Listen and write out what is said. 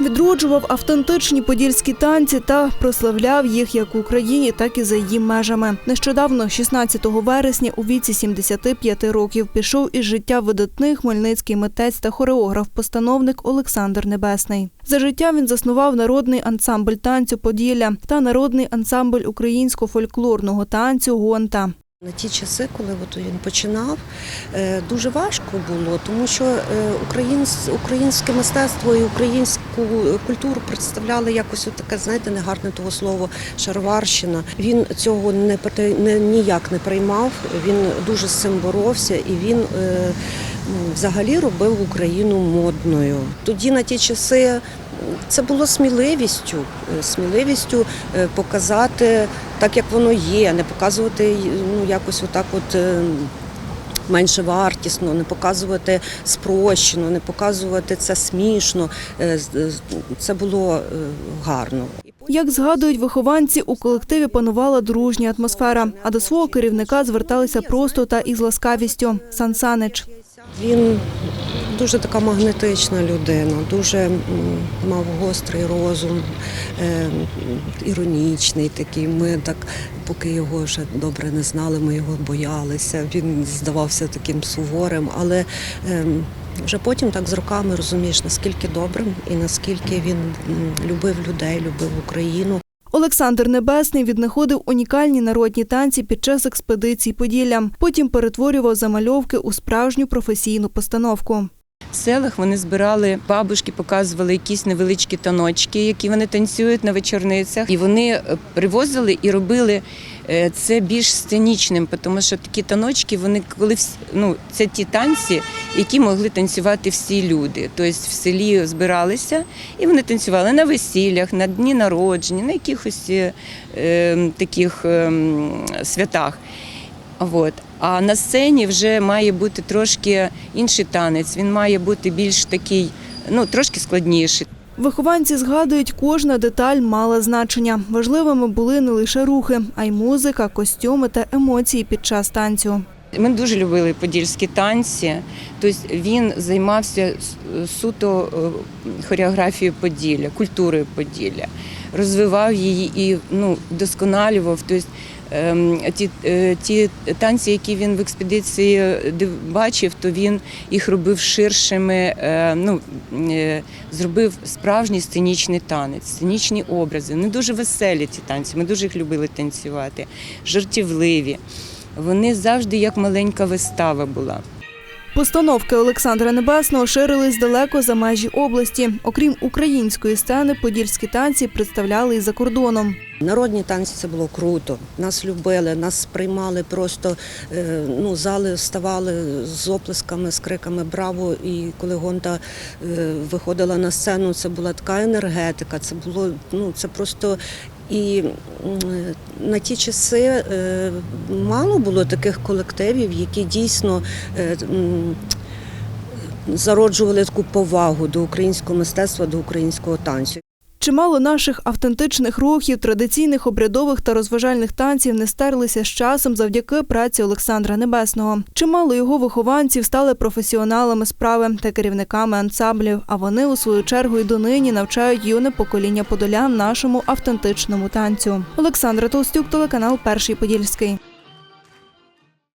Відроджував автентичні подільські танці та прославляв їх як в Україні, так і за її межами. Нещодавно, 16 вересня, у віці 75 років, пішов із життя видатний хмельницький митець та хореограф-постановник Олександр Небесний. За життя він заснував народний ансамбль танцю Поділля та народний ансамбль українського фольклорного танцю Гонта. На ті часи, коли от він починав, е, дуже важко було, тому що е, українське мистецтво і українську культуру представляли якось таке, знаєте, негарне того слово шароварщина. Він цього не, не ніяк не приймав. Він дуже з цим боровся і він е, взагалі робив Україну модною. Тоді на ті часи. Це було сміливістю, е, сміливістю е, показати так, як воно є, не показувати ну, якось отак от. Менше вартісно, не показувати спрощено, не показувати це смішно. Е, Це було е, гарно. Як згадують вихованці, у колективі панувала дружня атмосфера, а до свого керівника зверталися просто та із ласкавістю. Сан Санич. Він дуже така магнетична людина, дуже мав гострий розум, е, іронічний такий. Ми так, поки його ще добре не знали, ми його боялися. Він здавався таким суворим, але е, вже потім так з роками розумієш, наскільки добрим і наскільки він любив людей, любив Україну. Олександр Небесний віднаходив унікальні народні танці під час експедицій Поділля. Потім перетворював замальовки у справжню професійну постановку. В селах вони збирали бабушки, показували якісь невеличкі таночки, які вони танцюють на вечорницях. І вони привозили і робили це більш сценічним, тому що такі таночки, вони коли ну, це ті танці, які могли танцювати всі люди. Тобто в селі збиралися і вони танцювали на весіллях, на дні народження, на якихось е, е, таких е, святах. От. А на сцені вже має бути трошки інший танець. Він має бути більш такий, ну трошки складніший. Вихованці згадують, кожна деталь мала значення. Важливими були не лише рухи, а й музика, костюми та емоції під час танцю. Ми дуже любили подільські танці. Тобто він займався суто е, хореографією Поділля, культурою Поділля, розвивав її і ну, вдосконалював. Тобто, ті, е, ті танці, які він в експедиції бачив, то він їх робив ширшими, е, ну, е, зробив справжній сценічний танець, сценічні образи. Вони дуже веселі ці танці. Ми дуже їх любили танцювати, жартівливі. Вони завжди як маленька вистава була. Постановки Олександра Небесного ширились далеко за межі області. Окрім української сцени, подільські танці представляли і за кордоном. Народні танці це було круто. Нас любили, нас сприймали просто. е, Ну, зали ставали з оплесками, з криками Браво! І коли Гонта е, виходила на сцену, це була така енергетика. Це було ну це просто. І на ті часи е, мало було таких колективів, які дійсно е, зароджували таку повагу до українського мистецтва, до українського танцю. Чимало наших автентичних рухів, традиційних обрядових та розважальних танців не стерлися з часом завдяки праці Олександра Небесного. Чимало його вихованців стали професіоналами справи та керівниками ансамблів. А вони у свою чергу й донині навчають юне покоління подолян нашому автентичному танцю. Олександра Толстюк, телеканал Перший Подільський.